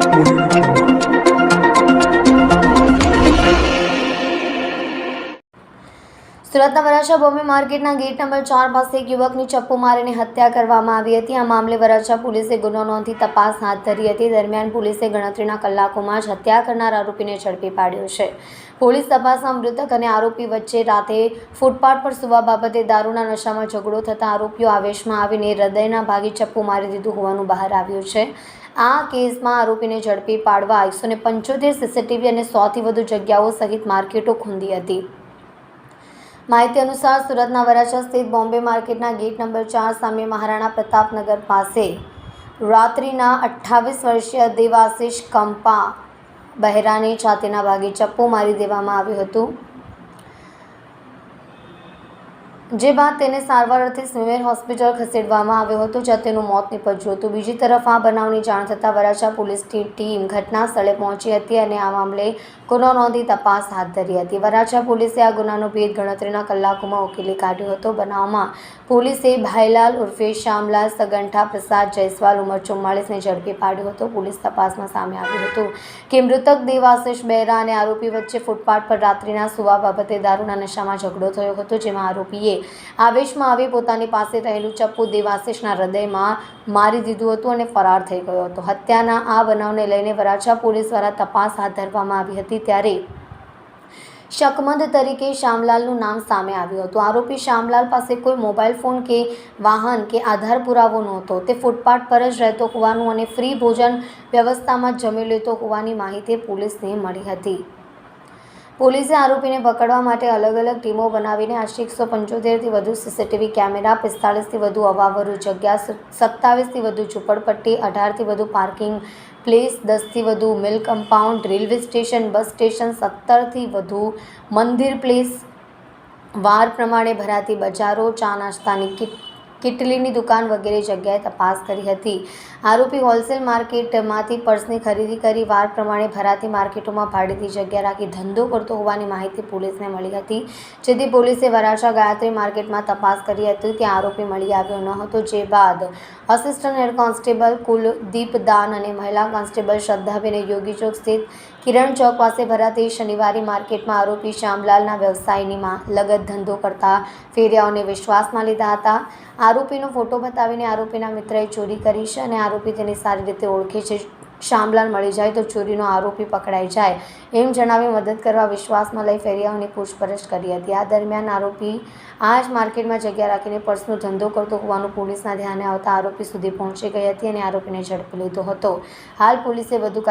Thank you. સુરતના વરાછા બોમ્બે માર્કેટના gate number ચાર પાસે એક યુવકની ચપ્પુ મારીને હત્યા કરવામાં આવી હતી. આ મામલે વરાછા પોલીસે ગુનો નોંધી તપાસ હાથ ધરી હતી. દરમિયાન પોલીસે ગણતરીના કલાકોમાં જ હત્યા કરનાર આરોપીને ઝડપી પાડ્યો છે. પોલીસ તપાસમાં મૃતક અને આરોપી વચ્ચે રાતે ફૂટપાથ પર સુવા બાબતે દારૂના નશામાં ઝઘડો થતાં આરોપીઓ આવેશમાં આવીને હૃદયના ભાગે ચપ્પુ મારી દીધું હોવાનું બહાર આવ્યું છે. આ કેસમાં આરોપીને ઝડપી પાડવા એકસો પંચોતેર સીસીટીવી અને સોથી વધુ જગ્યાઓ સહિત માર્કેટો ખૂંદી હતી. માહિતી અનુસાર સુરતના વરાછા સ્થિત બોમ્બે માર્કેટના ગેટ નંબર ચાર સામે મહારાણા પ્રતાપનગર પાસે રાત્રિના અઠ્ઠાવીસ વર્ષીય દેવાશિષ કંપા બહેરાની છાતીના ભાગે ચપ્પુ મારી દેવામાં આવ્યું હતું. જે બાદ તેને સારવાર અર્થે સ્મીમેર હોસ્પિટલ ખસેડવામાં આવ્યો હતો, જ્યાં તેનું મોત નીપજ્યું હતું. બીજી તરફ આ બનાવની જાણ થતાં વરાછા પોલીસની ટીમ ઘટના સ્થળે પહોંચી હતી અને આ મામલે ગુનો નોંધી તપાસ હાથ ધરી હતી. વરાછા પોલીસે આ ગુનાનો ભેદ ગણતરીના કલાકોમાં ઉકેલી કાઢ્યો હતો. બનાવમાં પોલીસે ભાઈલાલ ઉર્ફે શ્યામલાલ સગંઠા, પ્રસાદ જયસ્વાલ ઉંમર ચુમ્માળીસને ઝડપી પાડ્યો હતો. પોલીસ તપાસમાં સામે આવ્યું હતું કે મૃતક દેવાશિષ બહેરા અને આરોપી વચ્ચે ફૂટપાથ પર રાત્રિના સુવા બાબતે દારૂના નશામાં ઝઘડો થયો હતો, જેમાં આરોપીએ આવેશમાં આવી પોતાની પાસે રહેલું ચપ્પુ દેવાશિષના હૃદયમાં મારી દીધું હતું અને ફરાર થઈ ગયો હતો. હત્યાના આ બનાવને લઈને વરાછા પોલીસ દ્વારા તપાસ હાથ ધરવામાં આવી હતી ત્યારે શકમંદ તરીકે શ્યામલાલનું નામ સામે આવ્યું હતું. આરોપી શ્યામલાલ પાસે કોઈ મોબાઈલ ફોન કે વાહન કે આધાર પુરાવો નહોતો. તે ફૂટપાથ પર જ રહેતો હોવાનું અને ફ્રી ભોજન વ્યવસ્થામાં જમી લેતો હોવાની માહિતી પોલીસને મળી હતી. પોલીસે આરોપીને પકડવા માટે અલગ અલગ ટીમો બનાવીને આશરે એકસો પંચોતેરથી વધુ સીસીટીવી કેમેરા, પિસ્તાળીસથી વધુ અવાવરું જગ્યા સત્તાવીસથી વધુ ઝૂંપડપટ્ટી, અઢારથી વધુ પાર્કિંગ પ્લેસ, દસથી વધુ mill compound, railway station, bus station, સત્તરથી વધુ મંદિર પ્લેસ. વાર પ્રમાણે ભરાતી બજારો, ચા નાસ્તાની કિટ કિટલીની દુકાન વગેરે જગ્યાએ તપાસ કરી હતી. આરોપી હોલસેલ માર્કેટમાંથી પર્સની ખરીદી કરી વાર પ્રમાણે ભરાતી માર્કેટોમાં ભાડેથી જગ્યા રાખી ધંધો કરતો હોવાની માહિતી પોલીસને મળી હતી. જેથી પોલીસે વરાછા ગાયત્રી માર્કેટમાં તપાસ કરી હતી. ત્યાં આરોપી મળી આવ્યો ન હતો. જે બાદ અસિસ્ટન્ટ હેડ કોન્સ્ટેબલ કુલદીપ દાન અને મહિલા કોન્સ્ટેબલ શ્રદ્ધાબેને યોગી ચોક સ્થિત કિરણ ચોક પાસે ભરાતી શનિવારે માર્કેટમાં આરોપી શ્યામલાલના વ્યવસાયની માં લગત ધંધો કરતા ફેરિયાઓને વિશ્વાસમાં લીધા હતા. આરોપીનો ફોટો બતાવીને આરોપીના મિત્રએ ચોરી કરી છે અને આરોપી તેને સારી રીતે ઓળખે છે. શ્યામલાલ મળી જાય તો ચોરીનો આરોપી પકડાઈ જાય એમ જણાવી મદદ કરવા વિશ્વાસમાં લઈ ફેરિયાઓની પૂછપરછ કરી હતી. આ દરમિયાન આરોપી આ જ માર્કેટમાં જગ્યા રાખીને પર્સનો ધંધો કરતો હોવાનું પોલીસના ધ્યાને આવતા આરોપી સુધી પહોંચી ગઈ હતી અને આરોપીને ઝડપી લીધો હતો. હાલ પોલીસે વધુ